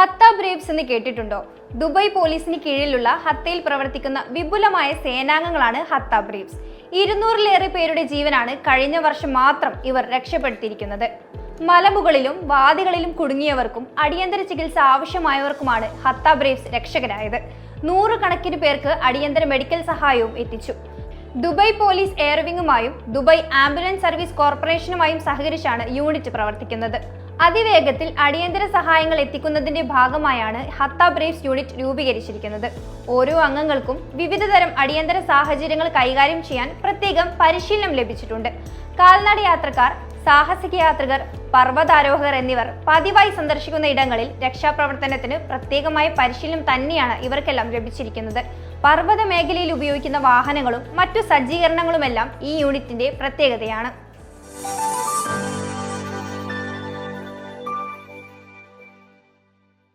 ഹത്ത ബ്രേവ്സ് എന്ന് കേട്ടിട്ടുണ്ടോ? ദുബായ് പോലീസിന് കീഴിലുള്ള ഹത്തയിൽ പ്രവർത്തിക്കുന്ന വിപുലമായ സേനാംഗങ്ങളാണ് ഹത്ത ബ്രേവ്സ് ഇരുന്നൂറിലേറെ പേരുടെ ജീവനാണ് കഴിഞ്ഞ വർഷം മാത്രം ഇവർ രക്ഷപ്പെടുത്തിയിരിക്കുന്നത്. മലമുകളിലും വാദികളിലും കുടുങ്ങിയവർക്കും അടിയന്തര ചികിത്സ ആവശ്യമായവർക്കുമാണ് ഹത്ത ബ്രേവ്സ് രക്ഷകരായത്. നൂറുകണക്കിന് പേർക്ക് അടിയന്തര മെഡിക്കൽ സഹായവും എത്തിച്ചു. ദുബായ് പോലീസ് എയർവിംഗുമായും ദുബായ് ആംബുലൻസ് സർവീസ് കോർപ്പറേഷനുമായും സഹകരിച്ചാണ് യൂണിറ്റ് പ്രവർത്തിക്കുന്നത്. അതിവേഗത്തിൽ അടിയന്തര സഹായങ്ങൾ എത്തിക്കുന്നതിന്റെ ഭാഗമായാണ് ഹത്ത ബ്രേവ്സ് യൂണിറ്റ് രൂപീകരിച്ചിരിക്കുന്നത്. ഓരോ അംഗങ്ങൾക്കും വിവിധതരം അടിയന്തര സാഹചര്യങ്ങൾ കൈകാര്യം ചെയ്യാൻ പ്രത്യേകം പരിശീലനം ലഭിച്ചിട്ടുണ്ട്. കാൽനട യാത്രക്കാർ സാഹസിക യാത്രികർ പർവതാരോഹകർ എന്നിവർ പതിവായി സന്ദർശിക്കുന്ന ഇടങ്ങളിൽ രക്ഷാപ്രവർത്തനത്തിന് പ്രത്യേകമായ പരിശീലനം തന്നെയാണ് ഇവർക്കെല്ലാം ലഭിച്ചിരിക്കുന്നത്. പർവത മേഖലയിൽ ഉപയോഗിക്കുന്ന വാഹനങ്ങളും മറ്റു സജ്ജീകരണങ്ങളുമെല്ലാം ഈ യൂണിറ്റിന്റെ പ്രത്യേകതയാണ്.